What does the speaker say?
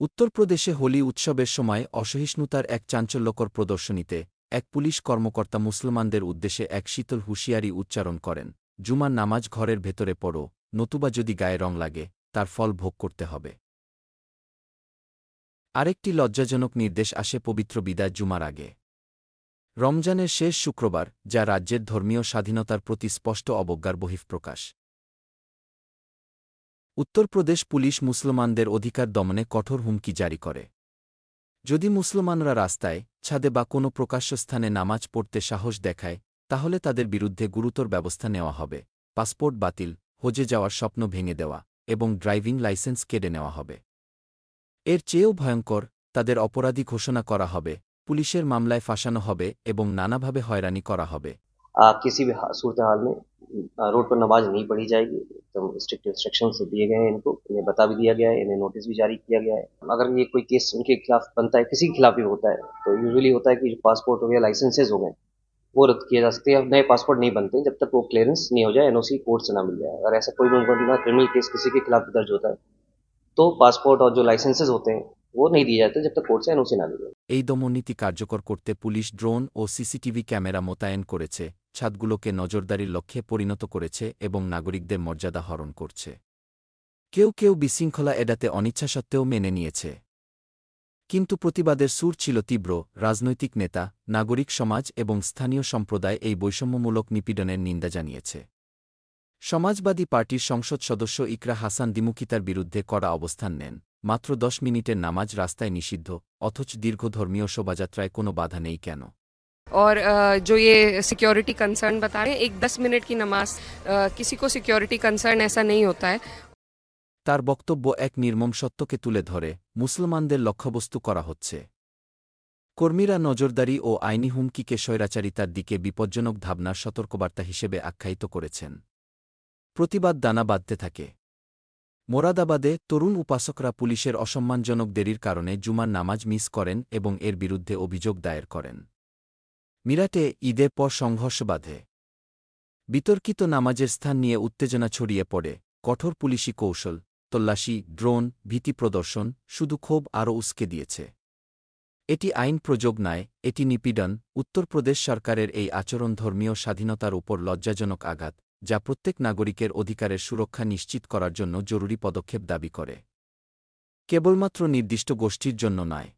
উত্তরপ্রদেশে হোলি উৎসবের সময় অসহিষ্ণুতার এক চাঞ্চল্যকর প্রদর্শনীতে এক পুলিশ কর্মকর্তা মুসলমানদের উদ্দেশ্যে এক শীতল হুঁশিয়ারি উচ্চারণ করেন, জুমার নামাজ ঘরের ভেতরে পড়ো, নতুবা যদি গায়ে রং লাগে, তার ফল ভোগ করতে হবে। আরেকটি লজ্জাজনক নির্দেশ আসে পবিত্র বিদায় জুমার আগে। রমজানের শেষ শুক্রবার, যা রাজ্যের ধর্মীয় স্বাধীনতার প্রতি স্পষ্ট অবজ্ঞার বহিঃপ্রকাশ। উত্তরপ্রদেশ পুলিশ মুসলমানদের অধিকার দমনে কঠোর হুমকি জারি করে যদি মুসলমানরা রাস্তায় ছাদে বা কোনো প্রকাশ্য স্থানে নামাজ পড়তে সাহস দেখায় তাহলে তাদের বিরুদ্ধে গুরুতর ব্যবস্থা নেওয়া হবে পাসপোর্ট বাতিল হজে যাওয়ার স্বপ্ন ভেঙে দেওয়া এবং ড্রাইভিং লাইসেন্স কেড়ে নেওয়া হবে এর চেয়েও ভয়ঙ্কর তাদের অপরাধী ঘোষণা করা হবে পুলিশের মামলায় ফাঁসানো হবে এবং নানাভাবে হয়রানি করা হবে आ, किसी भी हा- सूरत हाल में आ, रोड पर नमाज नहीं पढ़ी जाएगी एकदम स्ट्रिक्ट इंस्ट्रक्शंस दिए गए हैं इनको, इन्हें बता भी दिया गया है, इन्हें नोटिस भी जारी किया गया है। अगर ये कोई केस उनके खिलाफ बनता है, किसी के खिलाफ भी होता है तो यूजुअली होता है कि जो पासपोर्ट हो गया लाइसेंसेज हो गए, वो रद्द किए जा सकते हैं। नए पासपोर्ट नहीं बनते जब तक वो क्लियरेंस नहीं हो जाए एनओसी कोर्ट से ना मिल जाए। अगर ऐसा कोई मुकदमा क्रिमिनल केस किसी के खिलाफ दर्ज होता है तो पासपोर्ट और जो लाइसेंसेज होते हैं, वो नहीं दिए जाते जब तक कोर्ट से एनओसी ना मिल। जाए এই দমননীতি কার্যকর করতে পুলিশ ড্রোন ও সিসিটিভি ক্যামেরা মোতায়েন করেছে, ছাদগুলোকে নজরদারির লক্ষ্যে পরিণত করেছে এবং নাগরিকদের মর্যাদা হরণ করছে। কেউ কেউ বিশৃঙ্খলা এড়াতে অনিচ্ছা সত্ত্বেও মেনে নিয়েছে। কিন্তু প্রতিবাদের সুর ছিল তীব্র, রাজনৈতিক নেতা, নাগরিক সমাজ এবং স্থানীয় সম্প্রদায় এই বৈষম্যমূলক নিপীড়নের নিন্দা জানিয়েছে। সমাজবাদী পার্টির সংসদ সদস্য ইকরা হাসান দিমুকিতার বিরুদ্ধে কড়া অবস্থান নেন। মাত্র দশ মিনিটের নামাজ রাস্তায় নিষিদ্ধ অথচ দীর্ঘ ধর্মীয় শোভাযাত্রায় কোনো বাধা নেই কেন और अ, जो ये सिक्योरिटी कंसर्न बता रहे हैं एक दस मिनट की नमाज अ, किसी को सिक्योरिटी कंसर्न ऐसा नहीं होता है তার বক্তব্য এক নির্মম সত্যকে তুলে ধরে মুসলমানদের লক্ষ্যবস্তু করা হচ্ছে কর্মীরা নজরদারি ও আইনি হুমকিকে স্বৈরাচারিতার দিকে বিপজ্জনক ভাবনার সতর্কবার্তা হিসেবে আখ্যায়িত করেছেন প্রতিবাদ দানা বাঁধতে থাকে মোরাদাবাদে তরুণ উপাসকরা পুলিশের অসম্মানজনক দেরির কারণে জুমার নামাজ মিস করেন এবং এর বিরুদ্ধে অভিযোগ দায়ের করেন। মিরাটে ঈদের পর সংঘর্ষ বাধে। বিতর্কিত নামাজের স্থান নিয়ে উত্তেজনা ছড়িয়ে পড়ে। কঠোর পুলিশি কৌশল, তল্লাশি, ড্রোন, ভীতি প্রদর্শন শুধু ক্ষোভ আরও উস্কে দিয়েছে। এটি আইন প্রযোগ নয়, এটি নিপীড়ন। উত্তরপ্রদেশ সরকারের এই আচরণ ধর্মীয় স্বাধীনতার উপর লজ্জাজনক আঘাত। যা প্রত্যেক নাগরিকের অধিকারের সুরক্ষা নিশ্চিত করার জন্য জরুরি পদক্ষেপ দাবি করে। কেবলমাত্র নির্দিষ্ট গোষ্ঠীর জন্য নয়।